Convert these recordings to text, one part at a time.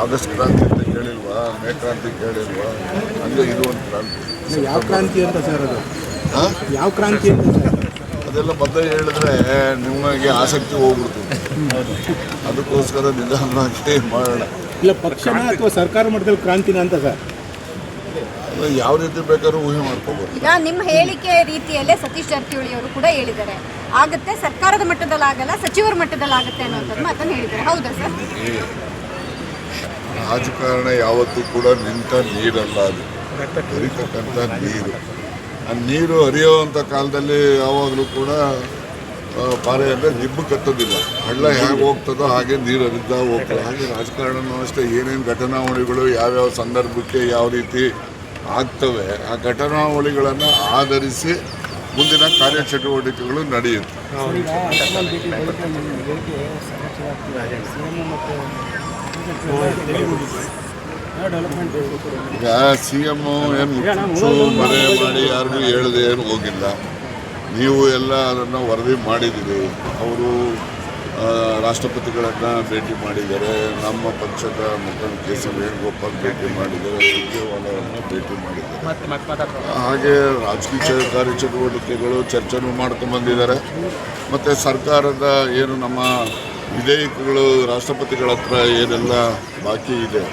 August ಕ್ರಾಂತಿ ಅಂತ ಕೇಳಿಲ್ವಾ ಮೇ ಕ್ರಾಂತಿ ಕೇಳಿಲ್ವಾ ಹಂಗೆ ಇದು ಒಂದು ಕ್ರಾಂತಿ. ಯಾವ ಕ್ರಾಂತಿ ಅಂತ ಸರ್ ಅದು? ಹಾ? ಯಾವ ಕ್ರಾಂತಿ ಅಂತ ಸರ್? ಅದೆಲ್ಲ ಬದ್ಧ ಹೇಳಿದ್ರೆ ನಿಮಗೆ ಆಸಕ್ತಿ ಹೋಗ್ಬಿಡ್ತದೆ ಅದಕ್ಕೋಸ್ಕರ ನಿಧಾನವಾಗಿ ಮಾಡೋಣ. ಇಲ್ಲ ಪಕ್ಷನ ಅಥವಾ ಸರ್ಕಾರ ಮಟ್ಟದಲ್ಲಿ ಕ್ರಾಂತಿನ ಅಂತ ಸರ್? ಯಾವ ರೀತಿ ಬೇಕಾದ್ರೂ ಊಹೆ ಮಾಡ್ಕೋಬಹುದು ಈಗ ನಿಮ್ಮ ಹೇಳಿಕೆ ರೀತಿಯಲ್ಲೇ ಸತೀಶ್ ಜಾರಕಿಹೊಳಿ ಅವರು ಕೂಡ ಹೇಳಿದ್ದಾರೆ. ಆಗುತ್ತೆ ಸರ್ಕಾರದ ಮಟ್ಟದಲ್ಲಿ ಆಗಲ್ಲ ಸಚಿವರ ಮಟ್ಟದಲ್ಲಿ ಆಗುತ್ತೆ ಅನ್ನೋಂಥದ್ದು ಮಾತನ್ನು ಹೇಳಿದ್ದಾರೆ. ಹೌದಾ ಸರ್? ರಾಜಕಾರಣ ಯಾವತ್ತೂ ಕೂಡ ನಿಂತ ನೀರಲ್ಲ ಅದು. ಹರಿತಕ್ಕಂಥ ನೀರು. ಆ ನೀರು ಹರಿಯುವಂಥ ಕಾಲದಲ್ಲಿ ಯಾವಾಗಲೂ ಕೂಡ ಪಾರೆ ಅಂದರೆ ನಿಬ್ಬು ಕತ್ತೋದಿಲ್ಲ. ಹಳ್ಳ ಹೇಗೆ ಹೋಗ್ತದೋ ಹಾಗೆ ನೀರು ಹರಿತಾ ಹೋಗ್ತದೆ. ಹಾಗೆ ರಾಜಕಾರಣನೂ ಅಷ್ಟೇ. ಏನೇನು ಘಟನಾವಳಿಗಳು ಯಾವ್ಯಾವ ಸಂದರ್ಭಕ್ಕೆ ಯಾವ ರೀತಿ ಆಗ್ತವೆ ಆ ಘಟನಾವಳಿಗಳನ್ನು ಆಧರಿಸಿ ಮುಂದಿನ ಕಾರ್ಯಚಟುವಟಿಕೆಗಳು ನಡೆಯುತ್ತೆ. ಈಗ ಸಿ ಎಂ ಏನು ಮುಚ್ಚು ಮರೆ ಮಾಡಿ ಯಾರಿಗೂ ಹೇಳದೆ ಏನು ಹೋಗಿಲ್ಲ. ನೀವು ಎಲ್ಲ ಅದನ್ನು ವರದಿ ಮಾಡಿದ್ದೀರಿ. ಅವರು ರಾಷ್ಟ್ರಪತಿಗಳನ್ನು ಭೇಟಿ ಮಾಡಿದ್ದಾರೆ. ನಮ್ಮ ಪಕ್ಷದ ಮುಖಂಡ ಕೆ ಸಿ ವೇಣುಗೋಪಾಲ್ ಭೇಟಿ ಮಾಡಿದ್ದಾರೆ. ಸುರ್ಜೇವಾಲರನ್ನು ಭೇಟಿ ಮಾಡಿದ್ದಾರೆ. ಹಾಗೆ ರಾಜಕೀಯ ಕಾರ್ಯಚಟುವಟಿಕೆಗಳು ಚರ್ಚೆನೂ ಮಾಡ್ಕೊಂಡು ಬಂದಿದ್ದಾರೆ. ಮತ್ತು ಸರ್ಕಾರದ ಏನು ನಮ್ಮ ವಿಧೇಯಕಗಳು ರಾಷ್ಟ್ರಪತಿಗಳ ಹತ್ರ ಏನೆಲ್ಲ ಬಾಕಿ ಇದೆ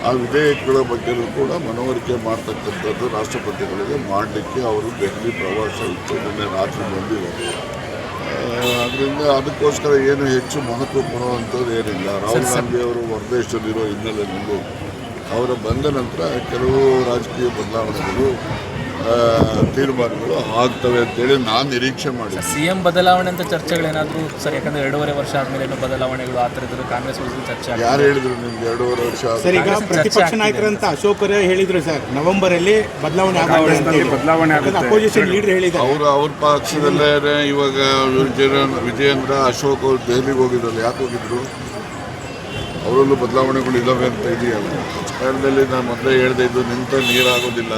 ಆ ವಿಧೇಯಕಗಳ ಬಗ್ಗೆನೂ ಕೂಡ ಮನವರಿಕೆ ಮಾಡ್ತಕ್ಕಂಥದ್ದು ರಾಷ್ಟ್ರಪತಿಗಳಿಗೆ ಮಾಡಲಿಕ್ಕೆ ಅವರು ದೆಹಲಿ ಪ್ರವಾಸ ಇತ್ತು ನಿನ್ನೆ ರಾತ್ರಿ ಬಂದಿದ್ದಾರೆ ಅದರಿಂದ ಅದಕ್ಕೋಸ್ಕರ ಏನು ಹೆಚ್ಚು ಮಹತ್ವ ಕೊಡುವಂಥದ್ದು ಏನಿಲ್ಲ. ರಾಹುಲ್ ಗಾಂಧಿ ಅವರು ಹೊರದೇಶದಲ್ಲಿರೋ ಹಿನ್ನೆಲೆಯಲ್ಲಿ ಅವರ ಬಂದ ನಂತರ ಕೆಲವು ರಾಜಕೀಯ ಬದಲಾವಣೆಗಳು ತೀರ್ಮಾನಗಳು ಆಗ್ತವೆ ಅಂತೇಳಿ ನಾನು ನಿರೀಕ್ಷೆ ಮಾಡಿದೆ ಸಿ ಎಂ ಬದಲಾವಣೆ ಅಂತ ಚರ್ಚೆಗಳೇನಾದರೂ ಸರ್ ಯಾಕಂದ್ರೆ ಎರಡೂವರೆ ವರ್ಷ ಆದಮೇಲೆ ಏನೋ ಬದಲಾವಣೆಗಳು ಆ ಥರದ್ದು ಕಾಂಗ್ರೆಸ್ ವಿರುದ್ಧ ಚರ್ಚೆ. ಯಾರು ಹೇಳಿದ್ರು ನಿಮ್ಗೆ ಎರಡೂವರೆ ವರ್ಷ ಸರ್ ಈಗ ಪ್ರತಿಪಕ್ಷ. ನಾಯಕರಂತ ಅಶೋಕ್ ಅವರೇ ಹೇಳಿದ್ರು ಸರ್ ನವೆಂಬರ್ ಅಲ್ಲಿ ಬದಲಾವಣೆ ಬದಲಾವಣೆ ಅಪೋಸಿಷನ್ ಲೀಡರ್ ಹೇಳಿದ್ದಾರೆ. ಅವರು ಅವ್ರ ಪಕ್ಷದಲ್ಲೇ ಇವಾಗ ವಿಜಯ ವಿಜಯೇಂದ್ರ ಅಶೋಕ್ ಅವರು ದೆಹಲಿಗೆ ಹೋಗಿದ್ರಲ್ಲ ಯಾಕೆ ಹೋಗಿದ್ರು? ಅವರಲ್ಲೂ ಬದಲಾವಣೆಗಳು ಇದ್ದಾವೆ ಅಂತ ಇದೆಯಲ್ಲ. ಕಾರಣದಲ್ಲಿ ನಾನು ಮೊದಲೇ ಹೇಳ್ದೆ ಇದು ನಿಂತ ನೀರಾಗೋದಿಲ್ಲ.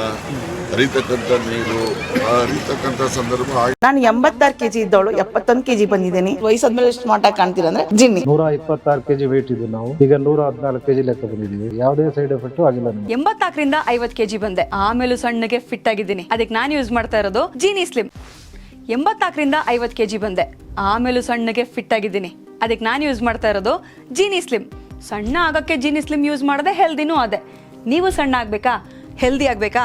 ಹರಿತಕ್ಕಂಥ ನೀರು ಹರಿತಕ್ಕಂಥ ಸಂದರ್ಭ ನಾನು ಎಂಬತ್ತಾರು ಕೆಜಿ ಇದ್ದವಳು ಎಪ್ಪತ್ತೊಂದು ಕೆಜಿ ಬಂದಿದ್ದೀನಿ. ವಯಸ್ಸಾದ್ಮೇಲೆ ಸ್ಮಾರ್ಟ್ ಆಗಿ ಕಾಣ್ತೀರ ಅಂದ್ರೆ ಜಿನ್ನಿ. ನೂರ ಇಪ್ಪತ್ತಾರು ಕೆಜಿ ವೇಟ್ ಇದ್ದು ನಾವು. ಈಗ ನೂರ ಹದಿನಾಲ್ಕು ಕೆಜಿ ಲೆಕ್ಕ ಬಂದಿದ್ದೀವಿ. ಯಾವುದೇ ಸೈಡ್ ಎಫೆಕ್ಟ್ ಆಗಿಲ್ಲ ನಮಗೆ. ಎಂಬತ್ನಾಲ್ಕರಿಂದ ಐವತ್ ಕೆಜಿ ಬಂದೆ. ಆಮೇಲೂ ಸಣ್ಣಗೆ ಫಿಟ್ ಆಗಿದ್ದೀನಿ. ಅದಕ್ಕೆ ನಾನು ಯೂಸ್ ಮಾಡ್ತಾ ಇರೋದು ಜೀನಿ ಸ್ಲಿಮ್ ಎಂಬತ್ನಾಲ್ಕರಿಂದ ಐವತ್ ಕೆಜಿ ಬಂದೆ. ಆಮೇಲೂ ಸಣ್ಣಗೆ ಫಿಟ್ ಆಗಿದ್ದೀನಿ. ಅದಕ್ಕೆ ನಾನು ಯೂಸ್ ಮಾಡ್ತಾ ಇರೋದು ಜೀನಿ ಸ್ಲಿಮ್ ಸಣ್ಣ ಆಗಕ್ಕೆ ಜೀನಿ ಸ್ಲಿಮ್ ಯೂಸ್ ಮಾಡದೆ ಹೆಲ್ದಿನೂ ಅದೇ. ನೀವು ಸಣ್ಣ ಆಗ್ಬೇಕಾ? ಹೆಲ್ದಿ ಆಗ್ಬೇಕಾ?